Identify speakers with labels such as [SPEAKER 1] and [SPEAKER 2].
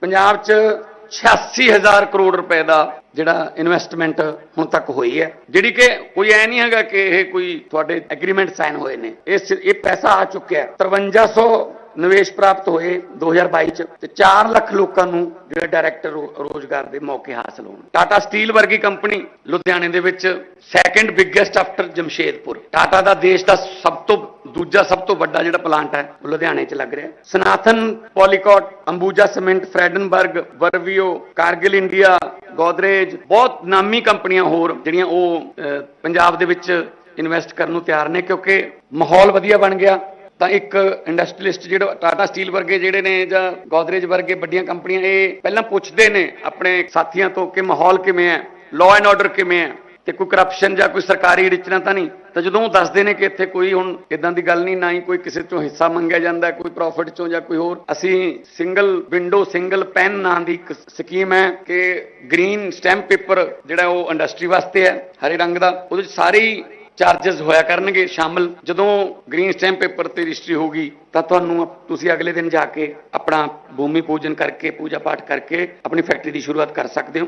[SPEAKER 1] ਪੰਜਾਬ 'ਚ 86000 ਕਰੋੜ ਰੁਪਏ ਦਾ ਜਿਹੜਾ ਇਨਵੈਸਟਮੈਂਟ ਹੁਣ ਤੱਕ ਹੋਈ ਹੈ। ਜਿਹੜੀ ਕਿ ਕੋਈ ਐ ਨਹੀਂ ਹੈਗਾ ਕਿ ਇਹ ਕੋਈ ਤੁਹਾਡੇ ਐਗਰੀਮੈਂਟ ਸਾਈਨ ਹੋਏ ਨੇ। ਇਸ ਇਹ ਪੈਸਾ ਆ ਚੁੱਕਿਆ ਹੈ। 5300 ਨਿਵੇਸ਼ ਪ੍ਰਾਪਤ ਹੋਏ 2022 ਚ ਤੇ 4 ਲੱਖ ਲੋਕਾਂ ਨੂੰ ਜਿਹੜੇ ਡਾਇਰੈਕਟ ਰੋਜ਼ਗਾਰ ਦੇ ਮੌਕੇ ਹਾਸਲ ਹੋਣ। ਟਾਟਾ ਸਟੀਲ ਵਰਗੀ ਕੰਪਨੀ ਲੁਧਿਆਣੇ ਦੇ ਵਿੱਚ second biggest after Jamshedpur Tata ਦਾ ਦੇਸ਼ ਦਾ ਸਭ ਤੋਂ ਦੂਜਾ ਸਭ ਤੋਂ ਵੱਡਾ ਜਿਹੜਾ ਪਲਾਂਟ ਹੈ, ਉਹ ਲੁਧਿਆਣੇ 'ਚ ਲੱਗ ਰਿਹਾ। Sanathan Polycot Ambuja cement Freudenberg Verbio Cargill India Godrej ਬਹੁਤ ਨਾਮੀ ਕੰਪਨੀਆਂ ਹੋਰ ਜਿਹੜੀਆਂ ਉਹ ਪੰਜਾਬ ਦੇ ਵਿੱਚ ਇਨਵੈਸਟ ਕਰਨ ਨੂੰ ਤਿਆਰ ਨੇ ਕਿਉਂਕਿ ਮਾਹੌਲ ਵਧੀਆ ਬਣ ਗਿਆ। ਤਾਂ ਇੱਕ ਇੰਡਸਟਰੀਲਿਸਟ ਜਿਹੜਾ ਟਾਟਾ ਸਟੀਲ ਵਰਗੇ ਜਿਹੜੇ ਨੇ ਜਾਂ ਗੋਦਰੇਜ ਵਰਗੇ ਵੱਡੀਆਂ ਕੰਪਨੀਆਂ, ਇਹ ਪਹਿਲਾਂ ਪੁੱਛਦੇ ਨੇ ਆਪਣੇ ਸਾਥੀਆਂ ਤੋਂ ਕਿ ਮਾਹੌਲ ਕਿਵੇਂ ਹੈ ਲਾਅ ਐਂਡ ਆਰਡਰ ਕਿਵੇਂ ਹੈ ਤੇ ਕੋਈ ਕਰਪਸ਼ਨ ਜਾਂ ਕੋਈ ਸਰਕਾਰੀ ਰਿਚਨਾ ਤਾਂ ਨਹੀਂ। ਤਾਂ ਜਦੋਂ ਉਹ ਦੱਸਦੇ ਨੇ ਕਿ ਇੱਥੇ ਕੋਈ ਹੁਣ ਇਦਾਂ ਦੀ ਗੱਲ ਨਹੀਂ, ਨਾ ਹੀ ਕੋਈ ਕਿਸੇ ਤੋਂ ਹਿੱਸਾ ਮੰਗਿਆ ਜਾਂਦਾ, ਕੋਈ ਪ੍ਰੋਫਿਟ ਚੋਂ ਜਾਂ ਕੋਈ ਹੋਰ। ਅਸੀਂ ਸਿੰਗਲ ਵਿੰਡੋ ਸਿੰਗਲ ਪੈਨ ਨਾਂ ਦੀ ਇੱਕ ਸਕੀਮ ਹੈ ਕਿ ਗ੍ਰੀਨ ਸਟੈਂਪ ਪੇਪਰ ਜਿਹੜਾ ਉਹ ਇੰਡਸਟਰੀ ਵਾਸਤੇ ਹੈ, ਹਰੇ ਰੰਗ ਦਾ। ਉਹਦੇ ਵਿੱਚ ਸਾਰੇ ਚਾਰजेस ਹੋਇਆ ਕਰਨਗੇ, ਸ਼ਾਮਲ ਜਦੋਂ ਗ੍ਰੀਨ ਸਟੈਂਪ ਪੇਪਰ ਤੇ ਰਜਿਸਟਰੀ ਹੋਗੀ ਤਾਂ ਤੁਹਾਨੂੰ ਤੁਸੀਂ ਅਗਲੇ ਦਿਨ ਜਾ ਕੇ ਆਪਣਾ ਭੂਮੀ ਪੂਜਨ ਕਰਕੇ, ਪੂਜਾ ਪਾਠ ਕਰਕੇ ਆਪਣੀ ਫੈਕਟਰੀ ਦੀ ਸ਼ੁਰੂਆਤ ਕਰ ਸਕਦੇ ਹੋ।